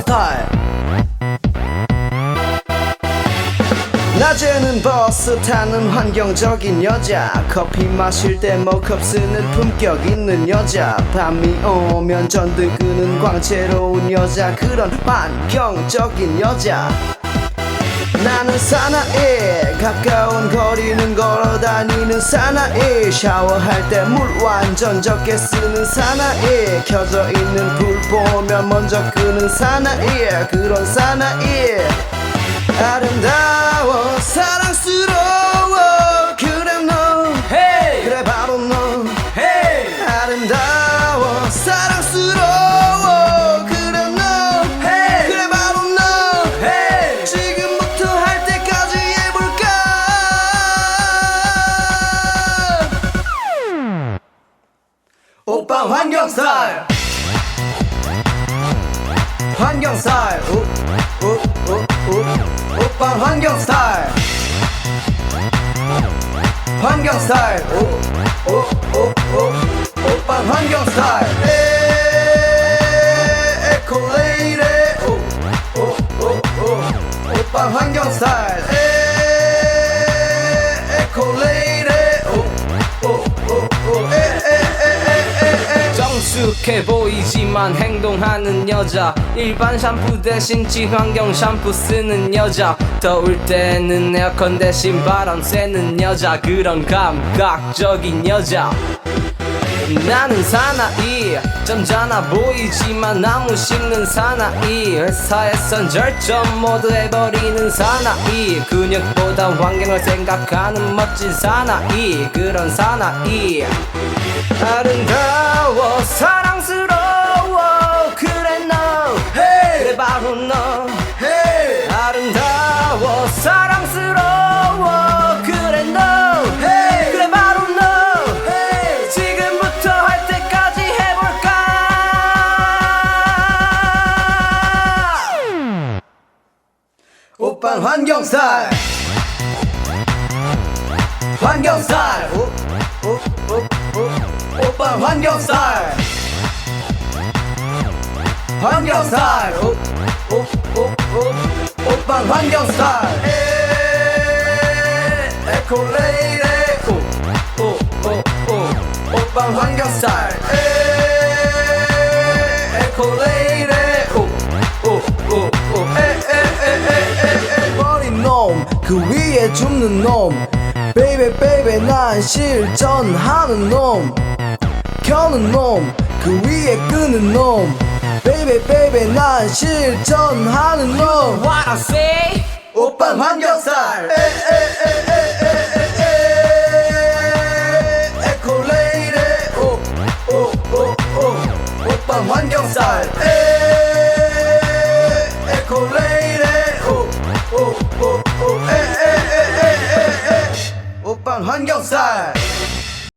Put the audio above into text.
스타일 낮에는 버스 타는 환경적인 여자. 커피 마실 때 머컵 쓰는 품격 있는 여자. 밤이 오면 전등 끄는 광채로운 여자. 그런 환경적인 여자. 나는 사나이 가까운 거리는 걸어다니는 사나이. 샤워할 때 물 완전 적게 쓰는 사나이. 켜져 있는 불 보면 먼저 끄는 사나이. 그런 사나이. 아름다워 사랑스러워. 그래 너. Hey! 그래 바로 너. Hey! 아름다워 오빠 환경 스타일 환경 스타일 우, 우, 우, 우. 오빠 환경 스타일 환경 스타일 우, 우, 우, 우. 오빠 환경 스타일 정숙해 보이지만 행동하는 여자. 일반 샴푸 대신 친환경 샴푸 쓰는 여자. 더울 때는 에어컨 대신 바람 쐬는 여자. 그런 감각적인 여자. 나는 사나이. 점잖아 보이지만 나무 심는 사나이. 회사에선 절전 모드 해버리는 사나이. 근육보다 환경을 생각하는 멋진 사나이. 그런 사나이. 아름다워 오빤 환경 스타일 환경 스타일 오, 오, 오, 오. 오빤 환경 스타일 환경 스타일 오, 오, 오, 오. 오빤 환경 스타일 에, 에코레이레 오, 오, 오, 오. 오빤 환경 스타일 에, 에코레 그 위에 줍는 놈. 베이베 베이베 난 실전하는 놈. 켜는 놈 그 위에 끄는 놈. 베이베 베이베 난 실전하는 놈. What I say? 오빤 환경살. 에코레이레 환경살